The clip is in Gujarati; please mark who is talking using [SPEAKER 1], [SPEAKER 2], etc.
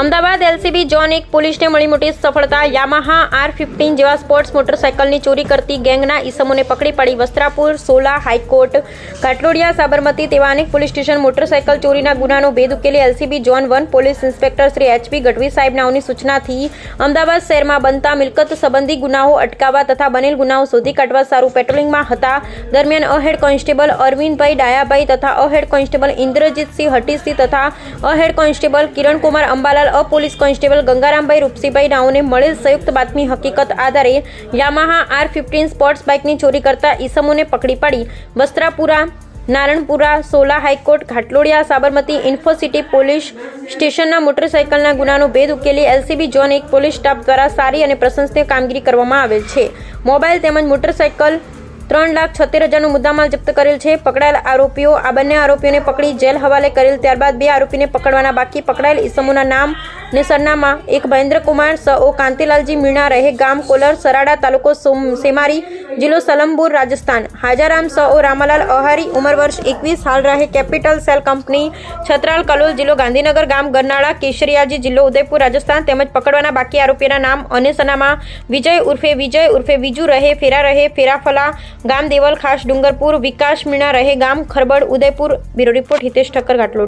[SPEAKER 1] અમદાવાદ એલસીબી જોન એક પોલીસને મળી મોટી સફળતા. યામાહા આર ફિફ્ટીન જેવા સ્પોર્ટ્સ મોટરસાયકલની ચોરી કરતી ગેંગના ઇસમોને પકડી પાડી વસ્ત્રાપુર, સોલા હાઈકોર્ટ ઘાટલોડિયા સાબરમતી તેવા અનેક પોલીસ સ્ટેશન મોટરસાયકલ ચોરીના ગુનાનો ભેદ ઉકેલી LCB zone one police inspector Shri HP Gadhvi સાહેબ નાઓની સૂચનાથી અમદાવાદ શહેરમાં બનતા મિલકત સંબંધી ગુનાઓ અટકાવવા તથા બનેલ ગુનાઓ શોધી કાઢવા સારું પેટ્રોલિંગમાં હતા. દરમિયાન અહેડ કોન્સ્ટેબલ અરવિંદભાઈ ડાયાભાઈ તથા અહેડ કોન્સ્ટેબલ ઇન્દ્રજીતસિંહ હટીસિંહ તથા અહેડ કોન્સ્ટેબલ કિરણકુમાર અંબાલાલ અ પોલીસ કોન્સ્ટેબલ ગંગારામભાઈ રૂપસીભાઈ રાવને મળેલ સંયુક્ત બાતમી હકીકત આધારે યામાહા આર ફિફ્ટીન સ્પોર્ટ્સ બાઇકની ચોરી કરતા ઈસમોને પકડી પાડી. Vastrapura, Naranpura, Sola high court, Ghatlodia, Sabarmati Infocity police સ્ટેશનના મોટરસાયકલના ગુનાનો ભેદ ઉકેલી એલસીબી ઝોન એક પોલીસ સ્ટાફ દ્વારા સારી અને પ્રશંસનીય કામગીરી કરવામાં આવેલ છે. મોબાઈલ તેમજ મોટરસાયકલ ત્રણ લાખ છોતેર હજારનો મુદ્દામાલ જપ્ત કરેલ છે. પકડાયેલ આરોપીઓ, આ બંને આરોપીઓને પકડી જેલ હવાલે કરેલ, ત્યારબાદ બે આરોપીને પકડવાના બાકી પકડાયેલ. ઇસમોના નામ ને સરનામા એક મહેન્દ્રકુમાર, સ ઓ કાંતિલાલજી મીણા રહે ગામ કોલર, સરાડા તાલુકો સોમ- સેમારી, જિલ્લો સલમપુર, રાજસ્થાન. હાજારામ સ ઓ રામાલાલ અહારી, ઉંમર વર્ષ એકવીસ, હાલ રહે capital cell company, Chhatral Kalol જિલ્લો ગાંધીનગર ગામ, ગરનાળા, કેશરિયાજી જિલ્લો ઉદયપુર, રાજસ્થાન. તેમજ પકડવાના બાકી આરોપીના નામ અને સરનામા વિજય ઉર્ફે વિજય ઉર્ફે વિજુ રહે, ફેરા રહે, ફેરાફલા ગામ દેવલ ખાસ ડુંગરપુર વિકાસ મીણા રહે ગામ ખરબડ ઉદયપુર. Bureau report Hitesh Thakkar ઘાટલોડ